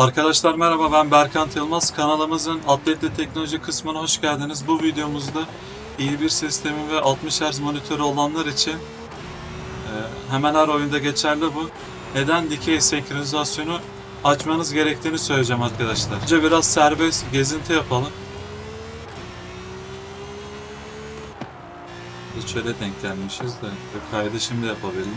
Arkadaşlar merhaba ben Berkant Yılmaz. Kanalımızın Atletli Teknoloji kısmına hoş geldiniz. Bu videomuzda iyi bir sistemi ve 60 Hz monitörü olanlar için e, hemen her oyunda geçerli bu. Neden dikey senkronizasyonu açmanız gerektiğini söyleyeceğim arkadaşlar. Önce biraz serbest gezinti yapalım. Hiç öyle denk gelmişiz de kaydı şimdi yapabildim.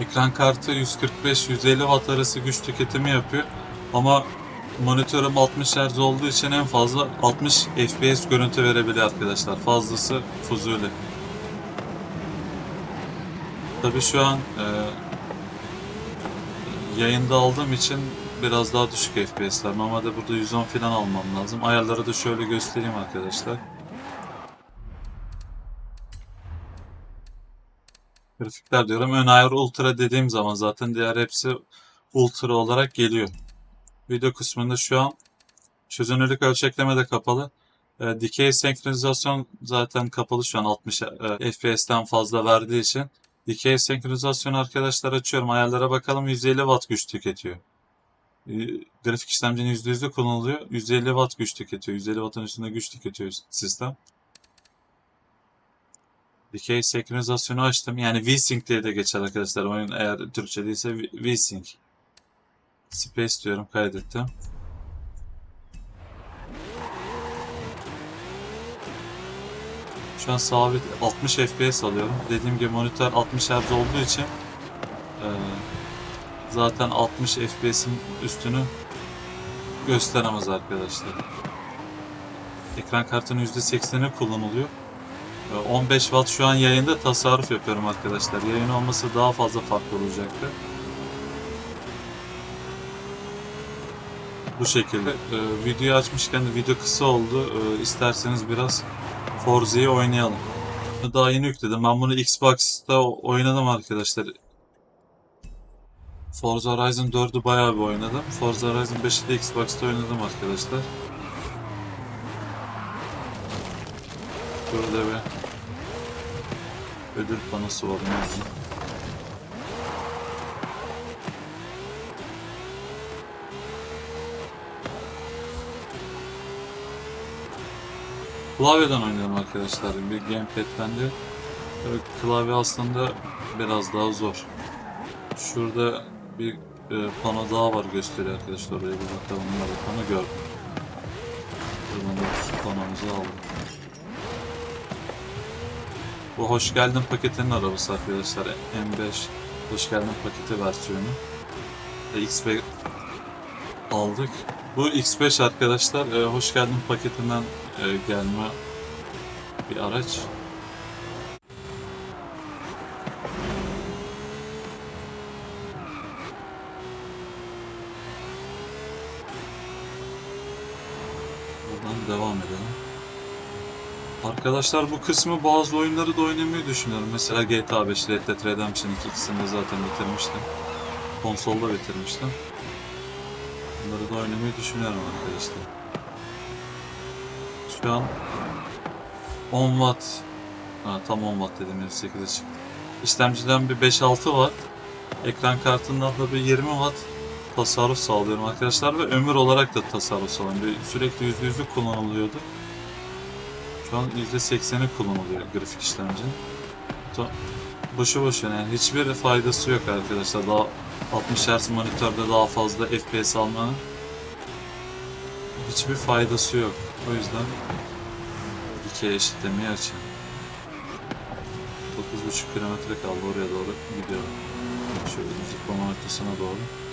Ekran kartı 145-150 Watt arası güç tüketimi yapıyor. Ama monitörüm 60 Hz olduğu için en fazla 60 FPS görüntü verebiliyor arkadaşlar. Fazlası fuzuli. Tabi şu an e, yayında aldığım için biraz daha düşük FPS'ler. Normalde burada 110 falan almam lazım. Ayarları da şöyle göstereyim arkadaşlar. Grafikler diyorum. Ön ayar ultra dediğim zaman zaten diğer hepsi ultra olarak geliyor. Video kısmında şu an çözünürlük ölçekleme de kapalı. E, dikey senkronizasyon zaten kapalı şu an 60 e, FPS'ten fazla verdiği için. Dikey senkronizasyon arkadaşlar açıyorum. Ayarlara bakalım 150 Watt güç tüketiyor. E, grafik işlemcinin %100'ü kullanılıyor. 150 Watt güç tüketiyor. 150 Watt'ın üstünde güç tüketiyor sistem. Dikey senkronizasyonu açtım. Yani V-Sync diye de geçer arkadaşlar. Oyun eğer Türkçe değilse V-Sync. Space diyorum kaydettim. Şu an sabit 60 FPS alıyorum. Dediğim gibi monitör 60 Hz olduğu için eee, zaten 60 FPS'in üstünü gösteremez arkadaşlar. Ekran kartının %80'i kullanılıyor. Ee, 15 Watt şu an yayında tasarruf yapıyorum arkadaşlar. Yayın olması daha fazla farklı olacaktı. Bu şekilde. Ee, videoyu açmışken de video kısa oldu. Ee, isterseniz biraz Forza'yı oynayalım. Daha yeni yükledim. Ben bunu Xbox'ta oynadım arkadaşlar. Forza Horizon 4'ü bayağı bir oynadım. Forza Horizon 5'i de Xbox'ta oynadım arkadaşlar. Burada bir ödül panosu var. Ne yazayım? Klavyeden oynuyorum arkadaşlar. Bir gamepad'den de. Tabii klavye aslında biraz daha zor. Şurada bir e, pano daha var gösteriyor arkadaşlar. Oraya bir bakalım. Nerede pano gördüm. Buradan da panomuzu aldım. Bu hoş geldin paketinin arabası arkadaşlar. M5 hoş geldin paketi versiyonu. E, X5 aldık. Bu X5 arkadaşlar e, hoş geldin paketinden e, gelme bir araç. Buradan devam edelim. Arkadaşlar bu kısmı bazı oyunları da oynamayı düşünüyorum. Mesela GTA 5, Red Dead Redemption 2 ikisini zaten bitirmiştim. Konsolda bitirmiştim. Bunları da oynamayı düşünüyorum arkadaşlar. Şu an 10 watt ha, tam 10 watt dedim 28'e çıktı. İşlemciden bir 5-6 watt. Ekran kartından da bir 20 watt tasarruf sağlıyorum arkadaşlar ve ömür olarak da tasarruf sağlıyorum. Sürekli %100'lük kullanılıyordu. Şu an %80'i kullanılıyor grafik işlemcinin. Boşu boşuna yani hiçbir faydası yok arkadaşlar. Daha 60 Hz monitörde daha fazla FPS almanın hiçbir faydası yok. O yüzden ikiye eşitlemeyi açın. 9,5 kilometre kaldı oraya doğru gidiyorum. Şöyle zıplama noktasına doğru.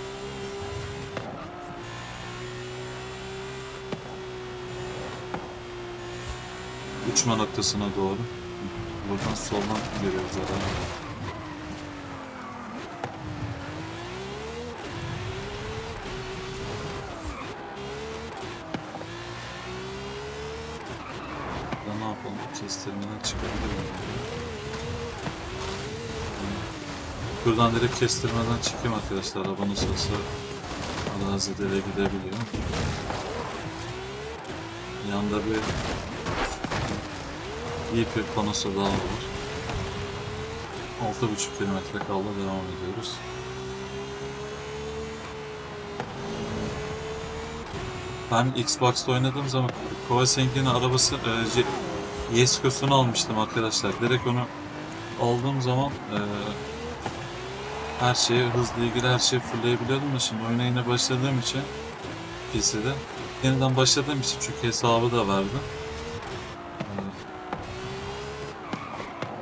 Uçma noktasına doğru. Buradan soldan geliyoruz zaten. Burada ne yapalım? Kestirmeden çıkabilirim. Buradan direkt kestirmeden çıkayım arkadaşlar. Arabanın sırası arazide de gidebiliyor. Yanda bir iyi bir panosu daha olur. 6,5 kilometre kaldı devam ediyoruz. Ben Xbox'ta oynadığım zaman Kovacenk'in arabası e, Yeskos'unu almıştım arkadaşlar. Direkt onu aldığım zaman e, her şeyi hızlı ilgili her şeyi fullleyebiliyordum da şimdi oyuna yine başladığım için PC'de yeniden başladığım için çünkü hesabı da verdim.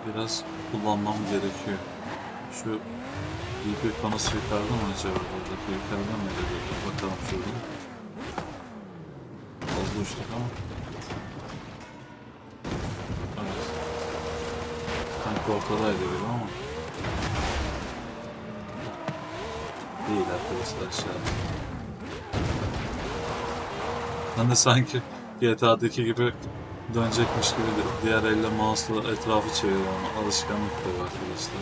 Biraz kullanmam gerekiyor. Şu BP panosu yukarıda mı acaba? Oradaki yukarıda mı geliyor? Bakalım şuradan. Fazla uçtuk ama. Evet. Sanki ortadaydı gibi ama. Değil arkadaşlar aşağıda. Ben de sanki GTA'daki gibi dönecekmiş gibi de diğer elle mouse'la etrafı çeviriyorum ama alışkanlık tabii arkadaşlar.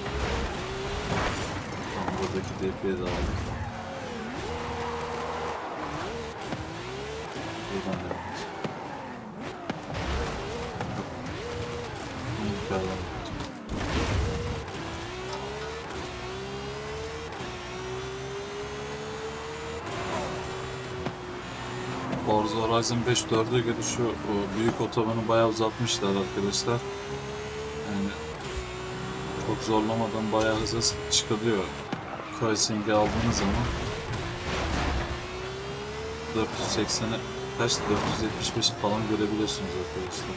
Tamam buradaki DP'ye de aldık. Buradan devam. Yok. Yukarıdan Forza Horizon 5 4'e göre şu o büyük otobanı bayağı uzatmışlar arkadaşlar. Yani çok zorlamadan bayağı hızlı çıkılıyor. Crossing'i aldığınız zaman 480'e kaçtı? 475 falan görebiliyorsunuz arkadaşlar.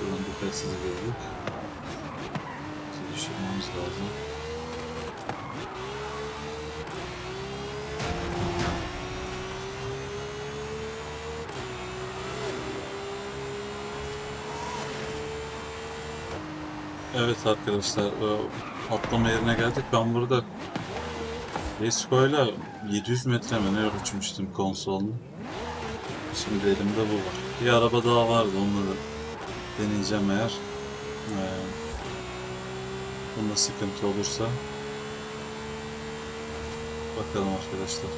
Buradan dikkatsiz gördük. Düşürmemiz lazım. Evet arkadaşlar, e, atlama yerine geldik. Ben burada Resco ile 700 metre mi ne uçmuştum konsolunu. Şimdi elimde bu var. Bir araba daha vardı, onunla da deneyeceğim eğer. Ee, bunda sıkıntı olursa. Bakalım arkadaşlar.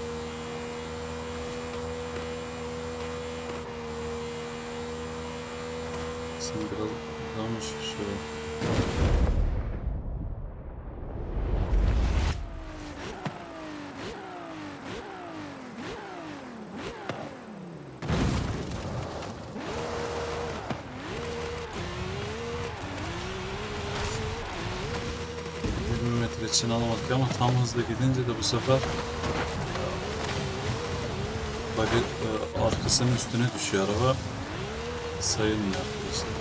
Şimdi biraz daha mı şöyle. Metre için alamadık ama tam hızlı gidince de bu sefer bagi e, arkasının üstüne düşüyor araba. Sayılmıyor arkadaşlar.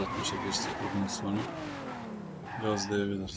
Uzatmışa geçtik buradan sonra. Gazlayabilir.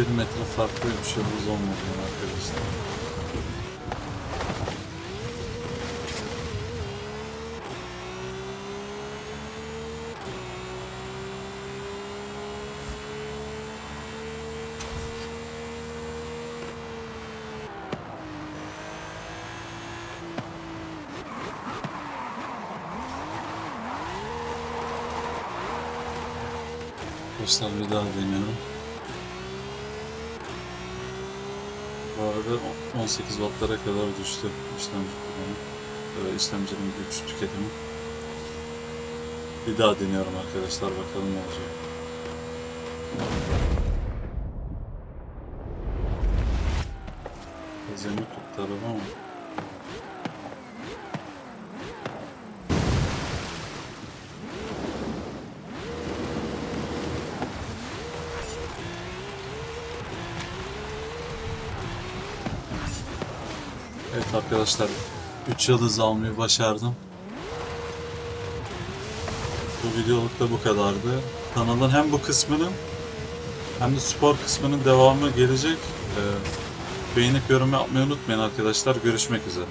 Bir metre farklı bir şeyimiz olmadı arkadaşlar. Arkadaşlar bir daha deniyorum. Bu arada 18 wattlara kadar düştü işlemci kullanımı. Ee, işlemcinin güç tüketimi. Bir daha deniyorum arkadaşlar bakalım ne olacak. Tuttu araba ama. Evet arkadaşlar 3 yıldız almayı başardım. Bu videoluk da bu kadardı. Kanalın hem bu kısmının hem de spor kısmının devamı gelecek. Ee, beğenip yorum yapmayı unutmayın arkadaşlar. Görüşmek üzere.